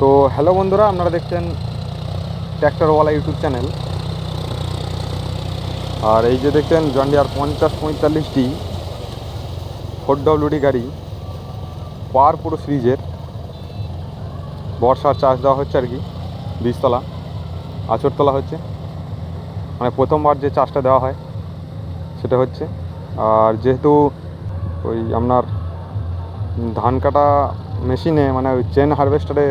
তো হ্যালো বন্ধুরা, আপনারা দেখছেন ট্র্যাক্টরওয়ালা ইউটিউব চ্যানেল আর এই যে দেখছেন জন্ডিয়ার পঞ্চাশ পঁয়তাল্লিশটি ফোর ডব্লিউডি গাড়ি, পার পুরো সিরিজের। বর্ষার চার্জ দেওয়া হচ্ছে আর কি, বীজতলা আচরতলা হচ্ছে। মানে প্রথমবার যে চার্জটা দেওয়া হয়, সেটা হচ্ছে। আর যেহেতু ওই আপনার ধান কাটা মেশিনে মানে ওই চেন হারভেস্টারে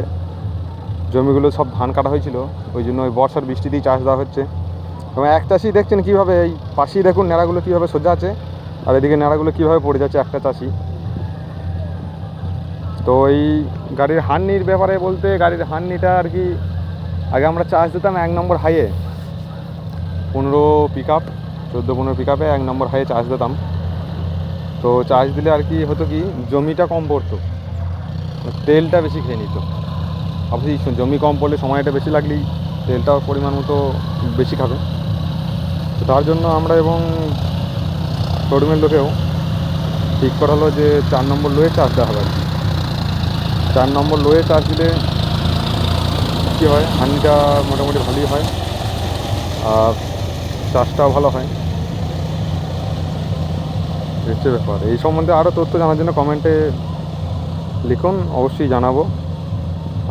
জমিগুলো সব ধান কাটা হয়েছিল, ওই জন্য ওই বর্ষার বৃষ্টিতেই চাষ দেওয়া হচ্ছে। এবং এক চাষি দেখছেন কীভাবে, এই পাশেই দেখুন ন্যাড়াগুলো কীভাবে সোজা আছে, আর এদিকে ন্যাড়াগুলো কীভাবে পড়ে যাচ্ছে একটা চাষি। তো এই গাড়ির হান্নির ব্যাপারে বলতে গাড়ির হান্নিটা আর কি, আগে আমরা চার্জ দিতাম এক নম্বর হাইয়ে। পনেরো পিক আপ চোদ্দ পনেরো পিক আপে এক নম্বর হাইয়ে চার্জ দিতাম। তো চার্জ দিলে আর কি হতো কি, জমিটা কম পড়তো, তেলটা বেশি খেয়ে নিত। অবশ্যই জমি কম পড়লে সময়টা বেশি লাগলেই তেলটাও পরিমাণ মতো বেশি খাবে। তো তার জন্য আমরা এবং শোরুমের লোকেও ঠিক করা হলো যে চার নম্বর লোয়ে চার্জ দেওয়া হবে চার নম্বর লোয়ে চার্জ দিলে কী হয়? হানিটা মোটামুটি ভালোই হয় আর চার্জটাও ভালো হয়। হচ্ছে ব্যাপার। এই সম্বন্ধে আরও তথ্য জানার জন্য কমেন্টে লিখুন, অবশ্যই জানাব।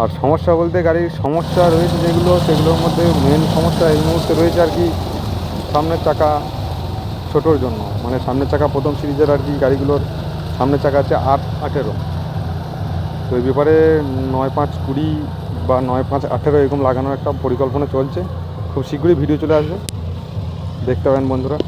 আর সমস্যা বলতে গাড়ির সমস্যা রয়েছে যেগুলো, সেগুলোর মধ্যে মেন সমস্যা এই মুহূর্তে রয়েছে আর কি সামনের চাকা ছোটোর জন্য। মানে সামনের চাকা প্রথম সিরিজের আর কি গাড়িগুলোর সামনের চাকা আছে আট, আঠেরো। তো এই ব্যাপারে নয় পাঁচ কুড়ি বা নয় পাঁচ আঠেরো এরকম লাগানোর একটা পরিকল্পনা চলছে। খুব শীঘ্রই ভিডিও চলে আসবে। দেখতে পাবেন বন্ধুরা।